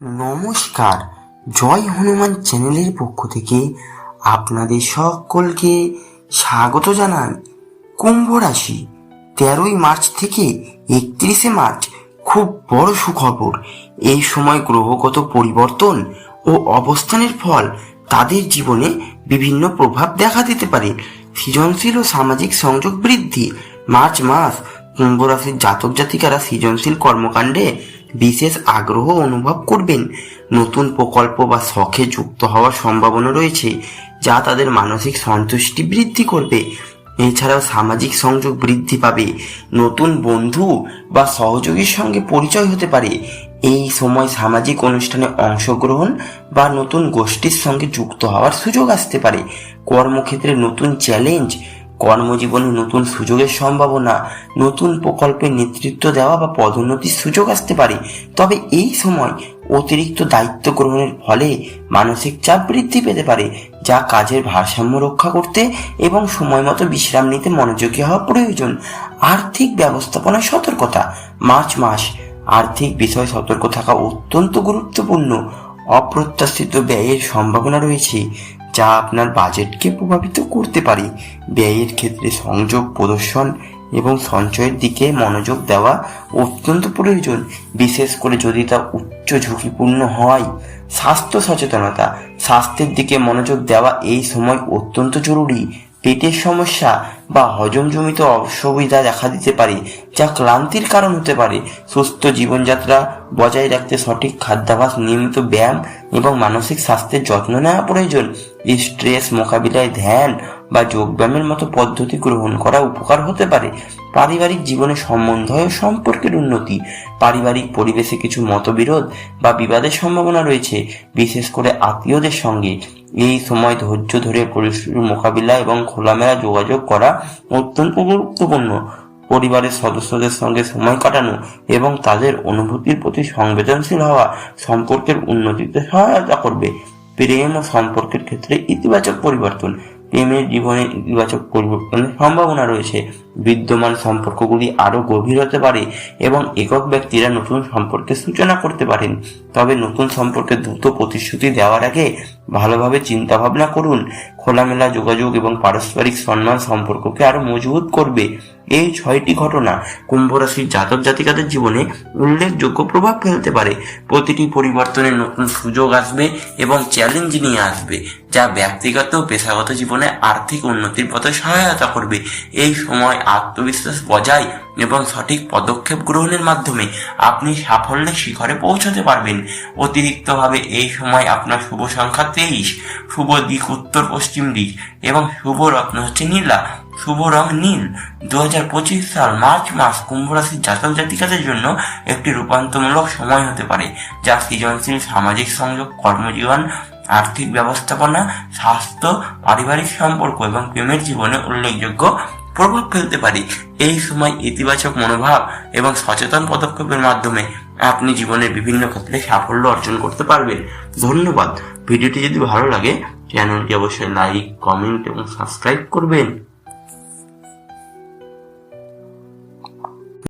নমস্কার। জয় হনুমান চ্যানেলের পক্ষ থেকে আপনাদের সকলকে স্বাগত জানান কুম্ভ রাশি, তেরোই মার্চ থেকে একত্রিশে মার্চ খুব বড় সুখবর। এই সময় গ্রহগত পরিবর্তন ও অবস্থানের ফল তাদের জীবনে বিভিন্ন প্রভাব দেখা দিতে পারে। সৃজনশীল ও সামাজিক সংযোগ বৃদ্ধি। মার্চ মাস কুম্ভ রাশির জাতক জাতিকারা সৃজনশীল কর্মকাণ্ডে বিশেষ আগ্রহ অনুভব করবেন। নতুন প্রকল্প বা শখে যুক্ত হওয়ার সম্ভাবনা রয়েছে, যা তাদের মানসিক সন্তুষ্টি বৃদ্ধি করবে। এছাড়াও সামাজিক সংযোগ বৃদ্ধি পাবে। নতুন বন্ধু বা সহযোগীর সঙ্গে পরিচয় হতে পারে। এই সময় সামাজিক অনুষ্ঠানে অংশগ্রহণ বা নতুন গোষ্ঠীর সঙ্গে যুক্ত হওয়ার সুযোগ আসতে পারে। কর্মক্ষেত্রে নতুন চ্যালেঞ্জ কর্মজীবনে নতুন সুযোগের সম্ভাবনা, নতুন প্রকল্পে নেতৃত্ব দেওয়া বা পদোন্নতির সুযোগ আসতে পারে। তবে এই সময় অতিরিক্ত দায়িত্ব গ্রহণের ফলে মানসিক চাপ বৃদ্ধি পেতে পারে, যা কাজের ভারসাম্য রক্ষা করতে এবং সময় মতো বিশ্রাম নিতে মনোযোগী হওয়া প্রয়োজন। আর্থিক ব্যবস্থাপনায় সতর্কতা। মার্চ মাস আর্থিক বিষয়ে সতর্ক থাকা অত্যন্ত গুরুত্বপূর্ণ। অপ্রত্যাশিত ব্যয়ের সম্ভাবনা রয়েছে। যা আপনার বাজেটকে প্রভাবিত করতে পারে। ব্যয়ের ক্ষেত্রে সংযোগ, প্রদর্শন এবং সঞ্চয়ের দিকে মনোযোগ দেওয়া অত্যন্ত প্রয়োজন। বিশেষ করে যদি তা উচ্চ ঝুঁকিপূর্ণ হয়। স্বাস্থ্য সচেতনতা, স্বাস্থ্যের দিকে মনোযোগ দেওয়া এই সময় অত্যন্ত জরুরি। পেটের সমস্যা বা হজমজমিত অসুবিধা দেখা দিতে পারে, যা ক্লান্তির কারণ হতে পারে। সুস্থ জীবনযাত্রা বজায় রাখতে সঠিক খাদ্যাভাস, নিয়মিত ব্যায়াম এবং মানসিক স্বাস্থ্যের যত্ন নেওয়া প্রয়োজন। স্ট্রেস মোকাবিলায় ধ্যান বা যোগব্যায়ামের মতো পদ্ধতি গ্রহণ করা উপকার হতে পারে। পারিবারিক জীবনে সম্বন্ধ সম্পর্কের উন্নতি, পারিবারিক পরিবেশে কিছু মতবিরোধ বা বিবাদের সম্ভাবনা রয়েছে, বিশেষ করে আত্মীয়দের সঙ্গে। এই সময় ধৈর্য ধরে পরিস্থিতির মোকাবিলা এবং খোলামেলা যোগাযোগ করা অত্যন্ত গুরুত্বপূর্ণ। পরিবারের সদস্যদের সঙ্গে সময় কাটানো এবং তাদের অনুভূতির প্রতি সংবেদনশীল হওয়া সম্পর্কের উন্নতিতে সহায়তা করবে। প্রেম ও সম্পর্কের ক্ষেত্রে ইতিবাচক পরিবর্তন প্রেমের জীবনে ইতিবাচক পরিবর্তনের সম্ভাবনা রয়েছে। বিদ্যমান সম্পর্কগুলি আরও গভীর হতে পারে এবং একক ব্যক্তিরা নতুন সম্পর্কের সূচনা করতে পারেন। তবে নতুন সম্পর্কে দ্রুত প্রতিশ্রুতি দেওয়ার আগে ভালোভাবে চিন্তা ভাবনা করুন, খোলামেলা যোগাযোগ এবং পারস্পরিক সম্মান সম্পর্ককে আরও মজবুত করবে। এই ছয়টি ঘটনা কুম্ভ রাশির জাতক জাতিকাদের জীবনে উল্লেখযোগ্য প্রভাব ফেলতে পারে। প্রতিটি পরিবর্তনের নতুন সুযোগ আসবে এবং চ্যালেঞ্জ নিয়ে আসবে, যা ব্যক্তিগত ও পেশাগত জীবনে আর্থিক উন্নতির পথে সহায়তা করবে। এই সময় আত্মবিশ্বাস বজায় এবং সঠিক পদক্ষেপ গ্রহণের মাধ্যমে আপনি সাফল্যের শিখরে পৌঁছতে পারবেন। অতিরিক্তভাবে এই সময় আপনার শুভ সংখ্যা তেইশ, শুভ দিক উত্তর পশ্চিম দিক এবং শুভ রত্ন হচ্ছে নীলা, শুভ রং নীল। দু হাজার পঁচিশ সাল মার্চ মাস কুম্ভ রাশির জাতক জাতিকাদের জন্য একটি রূপান্তরমূলক সময় হতে পারে, যা সৃজনশীল সামাজিক সংযোগ, কর্মজীবন, আর্থিক ব্যবস্থাপনা, স্বাস্থ্য, পারিবারিক সম্পর্ক এবং প্রেমের জীবনে উল্লেখযোগ্য প্রভাব ফেলতে পারি। এই সময় ইতিবাচক মনোভাব এবং সচেতন পদক্ষেপের মাধ্যমে আপনি জীবনের বিভিন্ন ক্ষেত্রে সাফল্য অর্জন করতে পারবেন। ধন্যবাদ। ভিডিওটি যদি ভালো লাগে, চ্যানেলটি অবশ্যই লাইক কমেন্ট এবং সাবস্ক্রাইব করবেন।